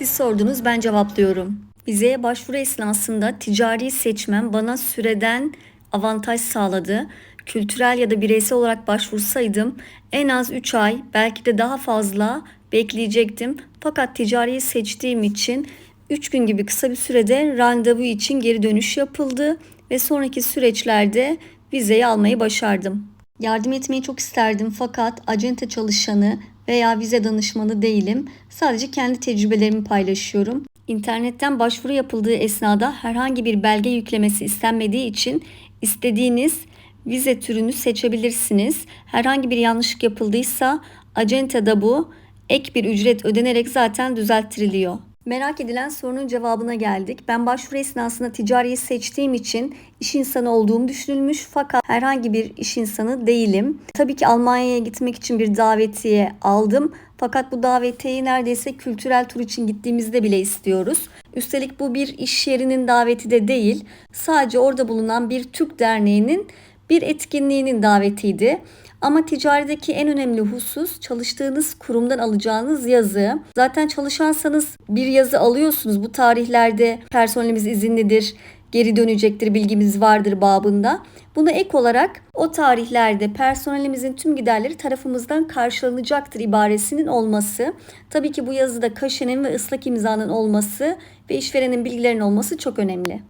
Siz sordunuz ben cevaplıyorum. Vizeye başvuru esnasında ticari seçmem bana süreden avantaj sağladı. Kültürel ya da bireysel olarak başvursaydım en az 3 ay belki de daha fazla bekleyecektim. Fakat ticariyi seçtiğim için 3 gün gibi kısa bir sürede randevu için geri dönüş yapıldı ve sonraki süreçlerde vizeyi almayı başardım. Yardım etmeyi çok isterdim fakat acente çalışanı veya vize danışmanı değilim. Sadece kendi tecrübelerimi paylaşıyorum. İnternetten başvuru yapıldığı esnada herhangi bir belge yüklemesi istenmediği için istediğiniz vize türünü seçebilirsiniz. Herhangi bir yanlışlık yapıldıysa acentede bu ek bir ücret ödenerek zaten düzelttiriliyor. Merak edilen sorunun cevabına geldik. Ben başvuru esnasında ticariyi seçtiğim için iş insanı olduğum düşünülmüş fakat herhangi bir iş insanı değilim. Tabii ki Almanya'ya gitmek için bir davetiye aldım. Fakat bu davetiyeyi neredeyse kültürel tur için gittiğimizde bile istiyoruz. Üstelik bu bir iş yerinin daveti de değil. Sadece orada bulunan bir Türk derneğinin bir etkinliğinin davetiydi. Ama ticarideki en önemli husus çalıştığınız kurumdan alacağınız yazı. Zaten çalışansanız bir yazı alıyorsunuz. Bu tarihlerde personelimiz izinlidir, geri dönecektir, bilgimiz vardır babında. Buna ek olarak o tarihlerde personelimizin tüm giderleri tarafımızdan karşılanacaktır ibaresinin olması. Tabii ki bu yazıda kaşenin ve ıslak imzanın olması ve işverenin bilgilerinin olması çok önemli.